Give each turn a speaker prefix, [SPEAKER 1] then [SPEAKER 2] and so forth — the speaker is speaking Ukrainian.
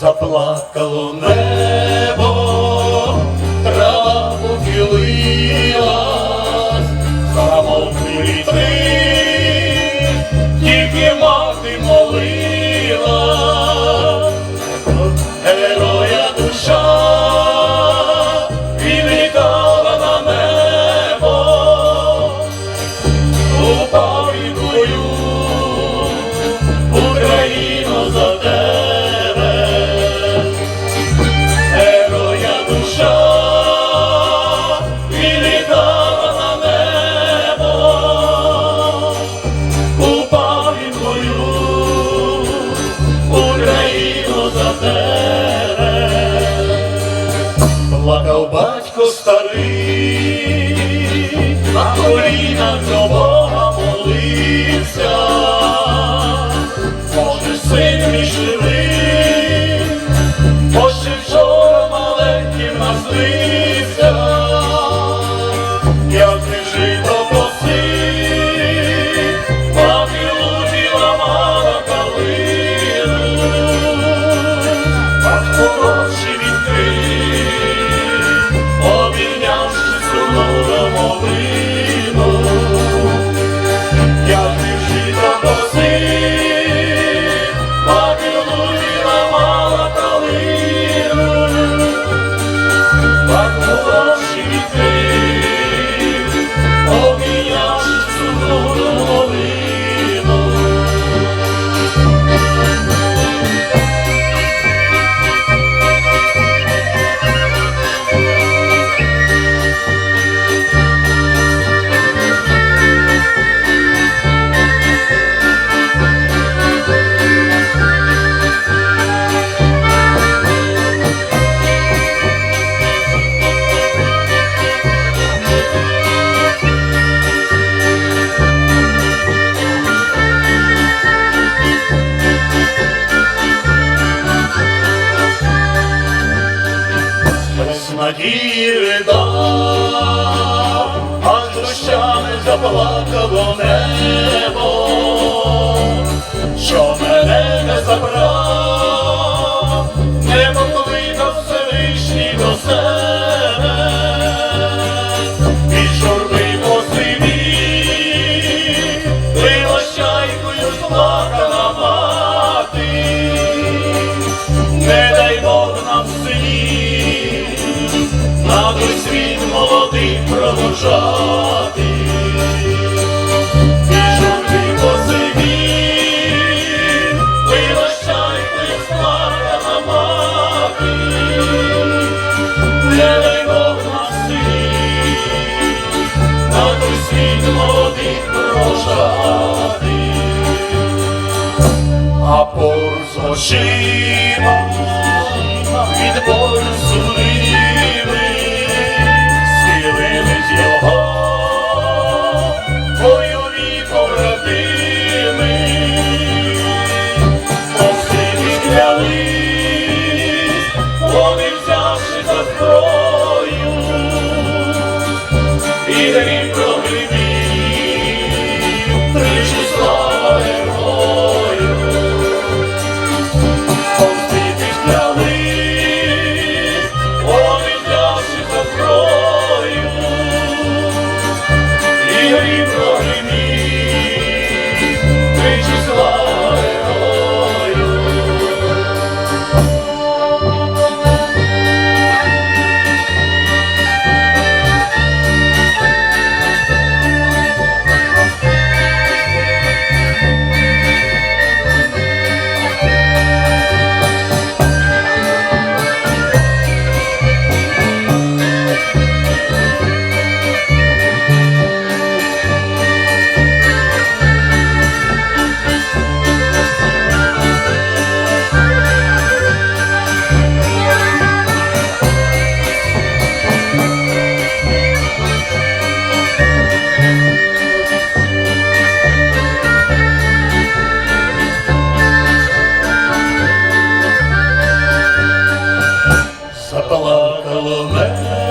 [SPEAKER 1] заплакало небо. costaria. надії ридав, аж дощами заплакало небо, що мене не забрало. проводжати, пішов ти мати, не дай на селі, на той світ молодих а поруч з очима. Kalam Kalam Kalam